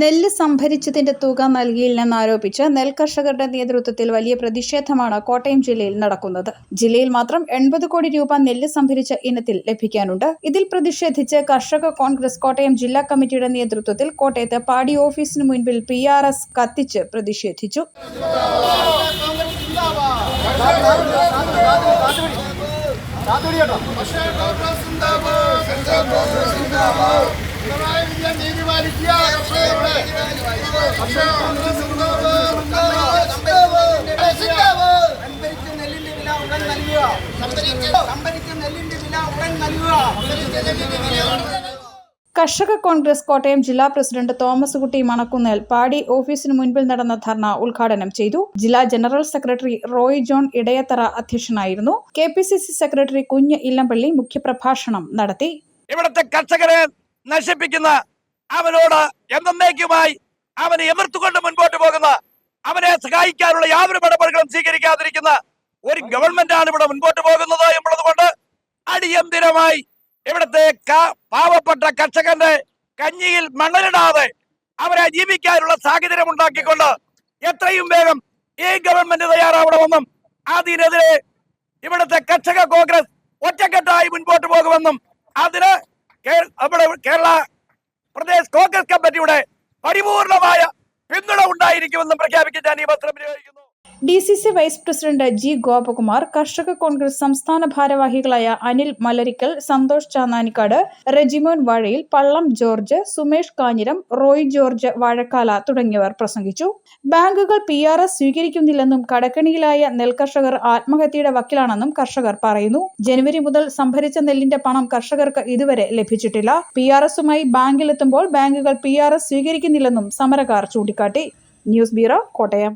നെല്ല് സംഭരിച്ചതിന്റെ തുക നൽകിയില്ലെന്നാരോപിച്ച് നെൽകർഷകരുടെ നേതൃത്വത്തിൽ വലിയ പ്രതിഷേധമാണ് കോട്ടയം ജില്ലയിൽ നടക്കുന്നത്. ജില്ലയിൽ മാത്രം എൺപത് കോടി രൂപ നെല്ല് സംഭരിച്ച ഇനത്തിൽ ലഭിക്കാനുണ്ട്. ഇതിൽ പ്രതിഷേധിച്ച് കർഷക കോൺഗ്രസ് കോട്ടയം ജില്ലാ കമ്മിറ്റിയുടെ നേതൃത്വത്തിൽ കോട്ടയത്ത് പാടി ഓഫീസിന് മുൻപിൽ പി ആർ എസ് കത്തിച്ച് പ്രതിഷേധിച്ചു. വിജയൻ നീതി പാലിക്കുക കർഷകരുടെ കർഷക കോൺഗ്രസ് സംഭരിച്ച നെല്ലിന്റെ വില ഉടൻ നൽകുക. സംഭരിച്ച നെല്ലിന്റെ വില ഉടൻ നൽകുക. കർഷക കോൺഗ്രസ് കോട്ടയം ജില്ലാ പ്രസിഡന്റ് തോമസ് കുട്ടി മണക്കുന്നേൽ പാടി ഓഫീസിന് മുൻപിൽ നടന്ന ധർണ ഉദ്ഘാടനം ചെയ്തു. ജില്ലാ ജനറൽ സെക്രട്ടറി റോയ് ജോൺ ഇടയത്തറ അധ്യക്ഷനായിരുന്നു. K P C C secretary Kunju Illampally മുഖ്യപ്രഭാഷണം നടത്തി. ഇവിടുത്തെ കർഷകരെ നശിപ്പിക്കുന്ന അവനോട് എന്നേക്കുമായി അവനെ എതിർത്തുകൊണ്ട് മുൻപോട്ട് പോകുന്ന അവനെ സഹായിക്കാനുള്ള യാതൊരു പടപടികളും സ്വീകരിക്കാതിരിക്കുന്ന ഒരു ഗവൺമെന്റ് ആണ് ഇവിടെ മുൻപോട്ട് പോകുന്നത് എന്നുള്ളത് കൊണ്ട് അടിയന്തിരമായി ഇവിടുത്തെ പാവപ്പെട്ട കർഷകന്റെ കഞ്ഞിയിൽ മണലിടാതെ അവരെ ജീവിക്കാനുള്ള സാഹചര്യം ഉണ്ടാക്കിക്കൊണ്ട് എത്രയും വേഗം ഈ ഗവൺമെന്റ് തയ്യാറാവണമെന്നും അതിനെതിരെ ഇവിടുത്തെ കർഷക കോൺഗ്രസ് ഒറ്റക്കെട്ടായി മുൻപോട്ട് പോകുമെന്നും അതിന് കേരള പ്രദേശ് കോൺഗ്രസ് കമ്മിറ്റിയുടെ പരിപൂർണമായ പിന്തുണ ഉണ്ടായിരിക്കുമെന്നും പ്രഖ്യാപിക്കാൻ ഞാൻ ഈ പത്രം വിനിയോഗിക്കുന്നു. D C C vice president G Gopakumar Karshaka Congress സംസ്ഥാന ഭാരവാഹികളായ അനിൽ മലരിക്കൽ സന്തോഷ് ചാന്നാനിക്കാട് റെജിമോൻ വാഴയിൽ പള്ളം ജോർജ് സുമേഷ് കാഞ്ഞിരം റോയ് ജോർജ് വാഴക്കാല തുടങ്ങിയവർ പ്രസംഗിച്ചു. ബാങ്കുകൾ പി ആർ എസ് സ്വീകരിക്കുന്നില്ലെന്നും കടക്കണിയിലായ നെൽകർഷകർ ആത്മഹത്യയുടെ വക്കിലാണെന്നും കർഷകർ പറയുന്നു. ജനുവരി മുതൽ സംഭരിച്ച നെല്ലിന്റെ പണം കർഷകർക്ക് ഇതുവരെ ലഭിച്ചിട്ടില്ല. പി ആർ എസുമായി ബാങ്കിലെത്തുമ്പോൾ ബാങ്കുകൾ പി ആർ എസ് സ്വീകരിക്കുന്നില്ലെന്നും സമരക്കാർ ചൂണ്ടിക്കാട്ടി. News bureau Kottayam.